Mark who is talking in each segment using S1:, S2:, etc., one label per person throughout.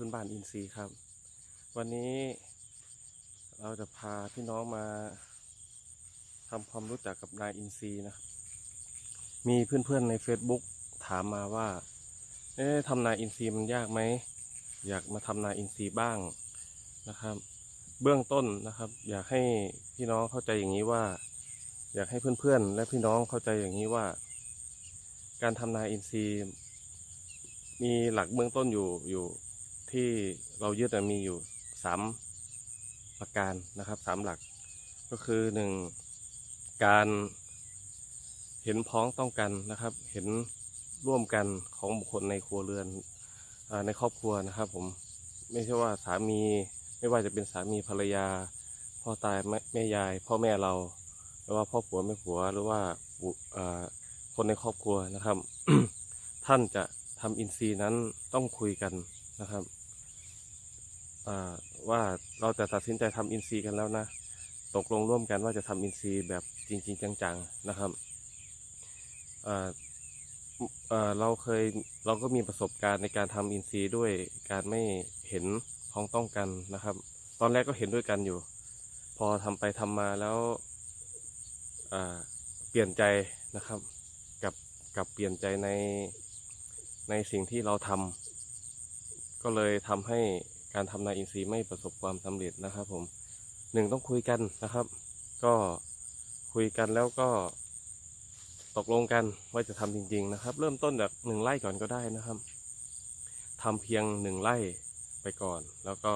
S1: พื้นบ้านอินทรีย์ครับ วันนี้เราจะพาพี่น้องมาทำความรู้จักกับนายอินทรีย์นะครับ มีเพื่อนๆใน Facebook ถามมาว่า เอ๊ะทำนายอินทรีย์มันยากไหม อยากมาทำนายอินทรีย์บ้างนะครับ เบื้องต้นนะครับ อยากให้พี่น้องเข้าใจอย่างนี้ว่า อยากให้เพื่อนๆ และพี่น้องเข้าใจอย่างนี้ว่า การทำนายอินทรีย์ มีหลักเบื้องต้นอยู่อยู่ ที่เรายึดมีอยู่สามประการนะครับสามหลัก ก็คือหนึ่งการเห็นพ้องต้องกันนะครับ เห็นร่วมกันของบุคคลในครัวเรือนในครอบครัวนะครับผมไม่ใช่ว่าสามีไม่ว่าจะเป็นสามีภรรยา พ่อตายแม่แมยาย พ่อแม่เราหรือว่าพ่อผัวแม่ผัวหรือว่าคนในครอบครัวนะครับ ท่านจะทำอินทรีย์นั้นต้องคุยกันนะครับ ว่าเราจะตัดสินใจทำอินทรีย์กันแล้วนะ ตกลงร่วมกันว่าจะทำอินทรีย์แบบจริง ๆ จังๆนะครับเราเคยเราก็มีประสบการณ์ในการทำอินทรีย์ด้วยการไม่เห็นพ้องต้องกันนะครับ ตอนแรกก็เห็นด้วยกันอยู่ พอทำไปทำมาแล้วเปลี่ยนใจนะครับกับกับเปลี่ยนใจในในสิ่งที่เราทำก็เลยทำให้ การทำนาอินทรีย์ไม่ประสบความสำเร็จนะครับ ผมหนึ่งต้องคุยกันนะครับ ก็คุยกันแล้วก็ ตกลงกันว่าจะทำจริง ๆ นะครับ เริ่มต้นจากหนึ่งไร่ก่อนก็ได้นะครับทำเพียงหนึ่งไร่ไปก่อน แล้วก็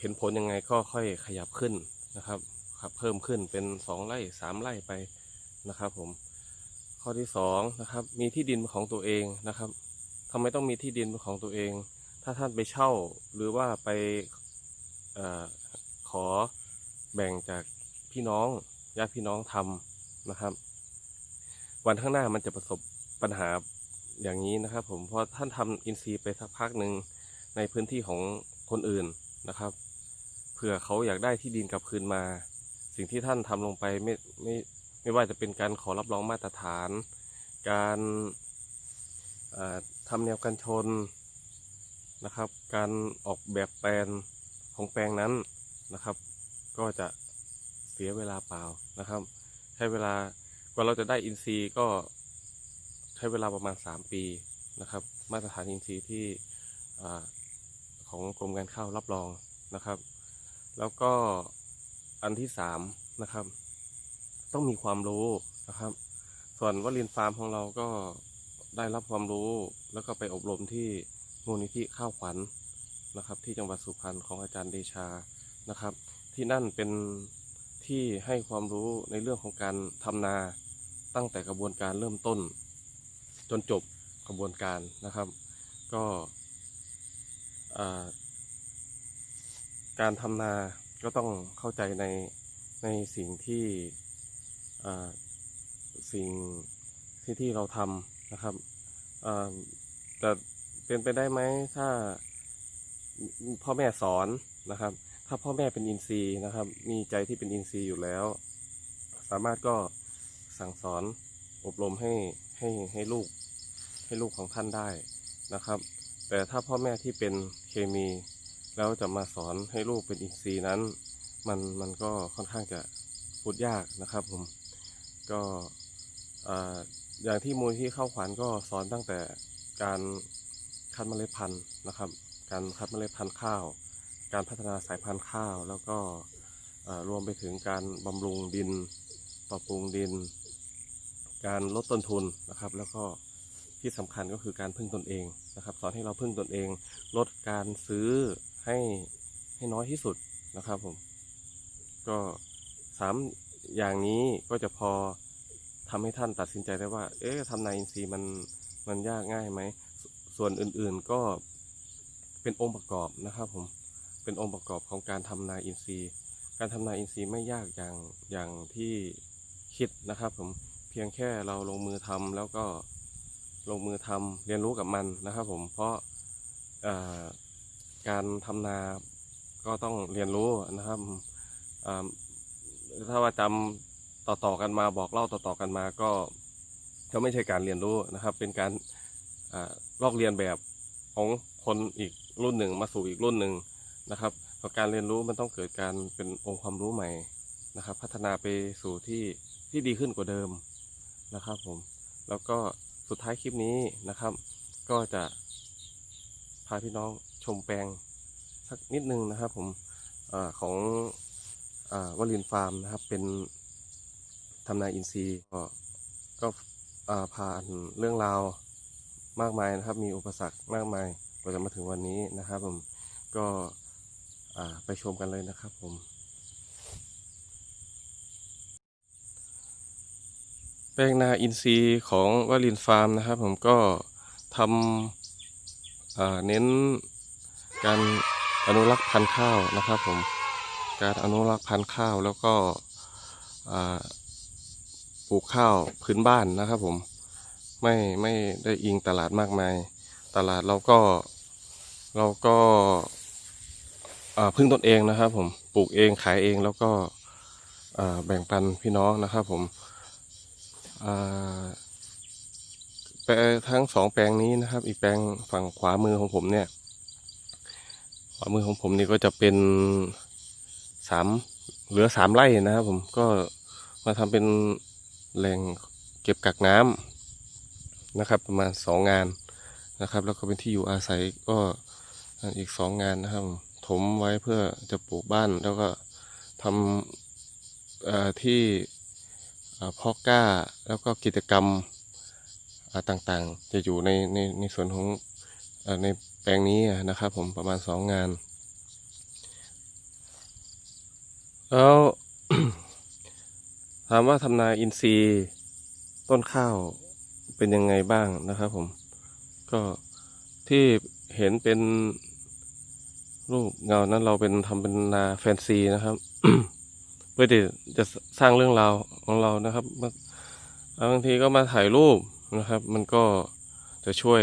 S1: เห็นผลยังไงก็ค่อยขยับขึ้นนะครับครับ เพิ่มขึ้นเป็นสองไร่สามไร่ไปนะครับ ผม ข้อที่สองนะครับ มีที่ดินของตัวเองนะครับทำไมต้องมีที่ดินของตัวเอง ถ้าท่านไปเช่าหรือว่าไปอขอแบ่งจากพี่น้องญาติพี่น้องทำนะครับ วันข้างหน้ามันจะประสบปัญหาอย่างนี้นะครับ ผมเพราะท่านทำอินทรีย์ไปสักพักหนึ่งในพื้นที่ของคนอื่นนะครับเผื่อเขาอยากได้ที่ดินกลับคืนมา สิ่งที่ท่านทำลงไปไม่ไม่ไม่ว่าจะเป็นการขอรับรองมาตรฐาน การทำแนวกันชน นะครับ การออกแบบแปลนของแปลงนั้นนะครับ ก็จะเสียเวลาเปล่านะครับ ใช้เวลากว่าเราจะได้อินทรีย์ก็ใช้เวลาประมาณ 3 ปีนะครับ มาตรฐานอินทรีย์ที่ของกรมการข้าวรับรองนะครับ แล้วก็อันที่สามนะครับ ต้องมีความรู้นะครับ ส่วนวลินฟาร์มของเราก็ได้รับความรู้แล้วก็ไปอบรมที่ มูลนิธิข้าวขวัญนะครับ ที่จังหวัดสุพรรณของอาจารย์เดชานะครับ ที่นั่นเป็นที่ให้ความรู้ในเรื่องของการทำนาตั้งแต่กระบวนการเริ่มต้น จนจบกระบวนการนะครับ ก็การทำนาก็ต้องเข้าใจในในสิ่งที่สิ่งที่ที่เราทำนะครับแต่ เป็นไปได้ไหมถ้าพ่อแม่สอนนะครับ ถ้าพ่อแม่เป็นอินทรีย์นะครับ มีใจที่เป็นอินทรีย์อยู่แล้ว สามารถก็สั่งสอนอบรมให้ให้ให้ลูกให้ลูกของท่านได้นะครับ แต่ถ้าพ่อแม่ที่เป็นเคมี แล้วจะมาสอนให้ลูกเป็นอินทรีย์นั้น มันมันก็ค่อนข้างจะพูดยากนะครับผมก็อย่างที่มูลที่เข้าขวัญก็สอนตั้งแต่การ คัดเมล็ดพันธุ์นะครับ การคัดเมล็ดพันธุ์ข้าว การพัฒนาสายพันธุ์ข้าว แล้วก็รวมไปถึงการบำรุงดิน ปรับปรุงดิน การลดต้นทุนนะครับ แล้วก็ที่สำคัญก็คือการพึ่งตนเองนะครับสอนให้เราพึ่งตนเอง ลดการซื้อให้ให้น้อยที่สุดนะครับผมก็สามอย่างนี้ก็จะพอทำให้ท่านตัดสินใจได้ว่า เอ๊ะทำนาอินทรีย์มันมันยากง่ายไหม ส่วนอื่นๆก็เป็นองค์ประกอบนะครับผมเป็นองค์ประกอบของการทำนาอินทรีย์ การทำนาอินทรีย์ไม่ยากอย่างอย่างที่คิดนะครับผมเพียงแค่เราลงมือทำแล้วก็ลงมือทำเรียนรู้กับมันนะครับผมเพราะการทำนาก็ต้องเรียนรู้นะครับถ้าว่าจำต่อๆกันมาบอกเล่าต่อๆกันมาก็ก็ไม่ใช่การเรียนรู้นะครับ เป็นการ ลอกเรียนแบบของคนอีกรุ่นหนึ่งมาสู่อีกรุ่นหนึ่งนะครับพอการเรียนรู้มันต้องเกิดการเป็นองค์ความรู้ใหม่นะครับ พัฒนาไปสู่ที่ที่ดีขึ้นกว่าเดิมนะครับผมแล้วก็สุดท้ายคลิปนี้นะครับ ก็จะพาพี่น้องชมแปลงสักนิดนึงนะครับผมอของอาวลินฟาร์มนะครับ เป็นทำนาอินทรีย์ก็ก็อ่าผ่านเรื่องราว มากมายนะครับ มีอุปสรรคมากมายกว่าจะมาถึงวันนี้นะครับ ผมก็ไปชมกันเลยนะครับ ผมแปลงนาอินทรีย์ของวลินฟาร์มนะครับ ผมก็ทำเน้นการอนุรักษ์พันธุ์ข้าวนะครับ ผมการอนุรักษ์พันธุ์ข้าวแล้วก็ปลูกข้าวพื้นบ้านนะครับ ผม ไม่ไม่ได้อิงตลาดมากมาย ตลาดเราก็เราก็พึ่งตนเองนะครับ ผมปลูกเองขายเองแล้วก็แบ่งปันพี่น้องนะครับผมแปลทั้งสองแปลงนี้นะครับ อีกแปลงฝั่งขวามือของผมเนี่ยขวามือของผมนี่ก็จะเป็นสามเหลือสามไร่นะครับ ผมก็มาทำเป็นแหล่งเก็บกักน้ำ นะครับ ประมาณสองงานนะครับ แล้วก็เป็นที่อยู่อาศัยก็อีกสองงานนะครับ ถมไว้เพื่อจะปลูกบ้านแล้วก็ทำที่อ่าเพอก้าแล้วก็กิจกรรมต่างๆ จะอยู่ในในในส่วนของอในแปลงนี้นะครับ ผมประมาณสองงาน แล้วถามว่าทำนาอินทรีย์ต้นข้าว เป็นยังไงบ้างนะครับผม ก็ที่เห็นเป็นรูปเงานั้นเราเป็นทำเป็นนาแฟนซีนะครับ เพื่อที่จะสร้างเรื่องราวของเรานะครับบางทีก็มาถ่ายรูปนะครับ มันก็จะช่วย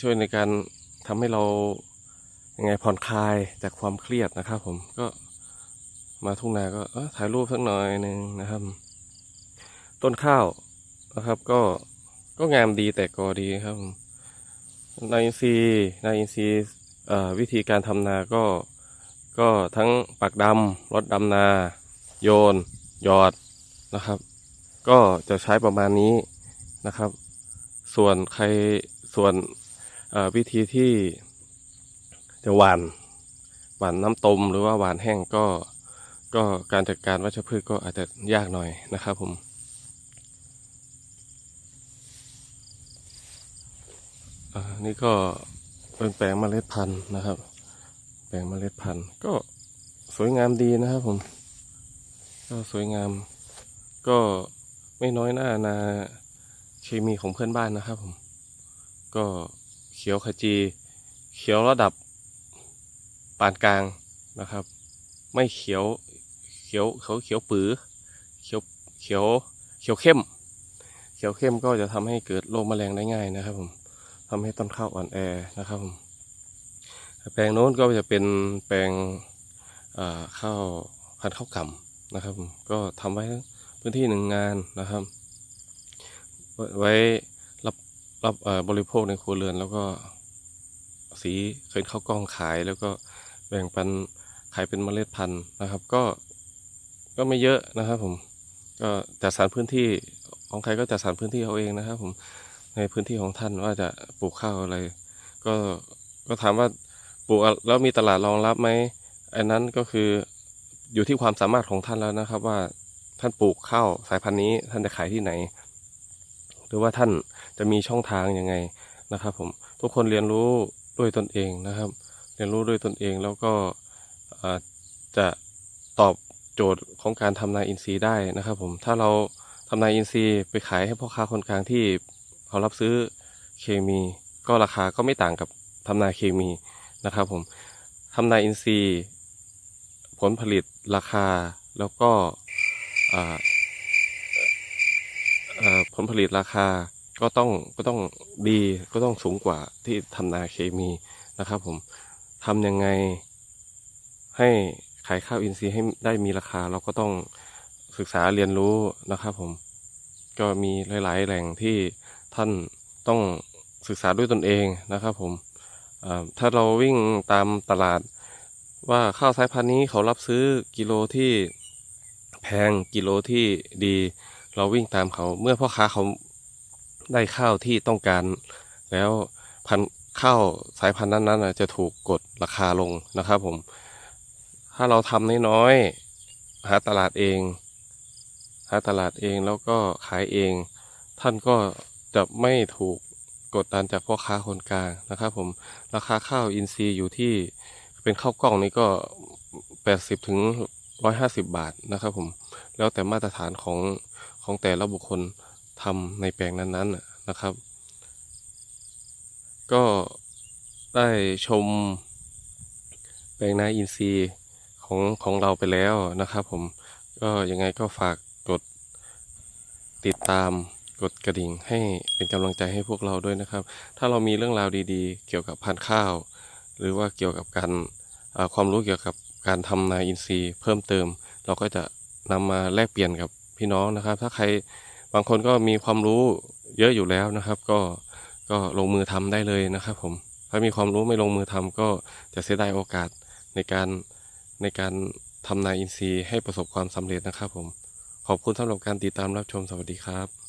S1: ช่วยในการทำให้เรายังไงผ่อนคลายจากความเครียดนะครับผมก็มาทุ่งนาก็ถ่ายรูปสักหน่อยหนึ่งนะครับ ต้นข้าว นะครับ ก็ก็งามดีแต่กอดีครับนาอินทรีย์นาอินทรีย์วิธีการทำนาก็ก็ทั้งปักดำรถดำนา โยนหยอดนะครับ ก็จะใช้ประมาณนี้นะครับ ส่วนใครส่วนวิธีที่จะหว่านหว่านน้ำตมหรือว่าหว่านแห้งก็ก็การจัดการวัชพืชก็อาจจะยากหน่อยนะครับผม อ่า นี่ก็เป็นแปลงเมล็ดพันธุ์นะครับ แปลงเมล็ดพันธุ์ ก็สวยงามดีนะครับผม ก็สวยงาม ก็ไม่น้อยหน้านาเคมีของเพื่อนบ้านนะครับผม ก็เขียวขจี เขียวระดับปานกลางนะครับ ไม่เขียวเขียวเขาเขียวปือเขียวเขียวเขียวเข้ม เขียวเข้มก็จะทำให้เกิดโรคแมลงได้ง่ายนะครับผม ทำให้ต้นข้าวอ่อนแอนะครับผมแปลงโน้นก็จะเป็นแปลงข้าวพันข้าวกำนะครับผมก็ทำไว้พื้นที่หนึ่งงานนะครับ ไว้รับรับบริโภคในครัวเรือน แล้วก็สีเคยเข้ากล้องขายแล้วก็แบ่งปันขายเป็นเมล็ดพันธุ์นะครับ ก็ก็ไม่เยอะนะครับผมก็จัดสรรพื้นที่ของใครก็จัดสรรพื้นที่เอาเองนะครับผม ในพื้นที่ของท่านว่าจะปลูกข้าวอะไร ก็ก็ถามว่าปลูกแล้วมีตลาดรองรับไหมอันนั้นก็คืออยู่ที่ความสามารถของท่านแล้วนะครับ ว่าท่านปลูกข้าวสายพันธุ์นี้ ท่านจะขายที่ไหน หรือว่าท่านจะมีช่องทางยังไงนะครับ ผมทุกคนเรียนรู้ด้วยตนเองนะครับ เรียนรู้ด้วยตนเองแล้วก็จะตอบโจทย์ของการทำนาอินทรีย์ได้นะครับ ผมถ้าเราทำนาอินทรีย์ไปขายให้พ่อค้าคนกลางที่ เขารับซื้อเคมี ก็ราคาก็ไม่ต่างกับทำนาเคมีนะครับผมทำนาอินทรีย์ ผลผลิตราคาแล้วก็ผลผลิตราคาก็ต้องก็ต้องดีก็ต้องสูงกว่าที่ทำนาเคมีนะครับผมทำยังไงให้ขายข้าวอินทรีย์ให้ได้มีราคา เราก็ต้องศึกษาเรียนรู้นะครับผมก็มีหลาย ๆ แหล่งที่ ท่านต้องศึกษาด้วยตนเองนะครับผมถ้าเราวิ่งตามตลาดว่าข้าวสายพันธุ์นี้เขารับซื้อกิโลที่แพงกิโลที่ดี เราวิ่งตามเขาเมื่อพ่อค้าเขาได้ข้าวที่ต้องการ แล้วพันข้าวสายพันธุ์นั้นๆน่ะจะถูกกดราคาลงนะครับผม ถ้าเราทำน้อยๆหาตลาดเอง หาตลาดเองแล้วก็ขายเอง ท่านก็ จะไม่ถูกกดดันจากพ่อค้าคนกลางนะครับ ผมราคาข้าวอินทรีย์อยู่ที่เป็นข้าวกล้องนี่ก็ 80ถึง150 บาทนะครับ ผมแล้วแต่มาตรฐานของของแต่ละบุคคลทำในแปลงนั้นๆนะนะครับ ก็ได้ชมแปลงนาอินทรีย์ของของเราไปแล้วนะครับ ผมก็ยังไงก็ฝากกดติดตาม กดกระดิ่งให้เป็นกำลังใจให้พวกเราด้วยนะครับ ถ้าเรามีเรื่องราวดีๆ เกี่ยวกับพันธุ์ข้าว หรือว่าเกี่ยวกับการความรู้เกี่ยวกับการทำนาอินทรีย์เพิ่มเติม เราก็จะนำมาแลกเปลี่ยนกับพี่น้องนะครับ ถ้าใครบางคนก็มีความรู้เยอะอยู่แล้วนะครับ ก็ก็ลงมือทำได้เลยนะครับ ผมถ้ามีความรู้ไม่ลงมือทำก็จะเสียดายโอกาสในการในการทำนาอินทรีย์ให้ประสบความสำเร็จนะครับผม ขอบคุณสำหรับการติดตามรับชมสวัสดีครับ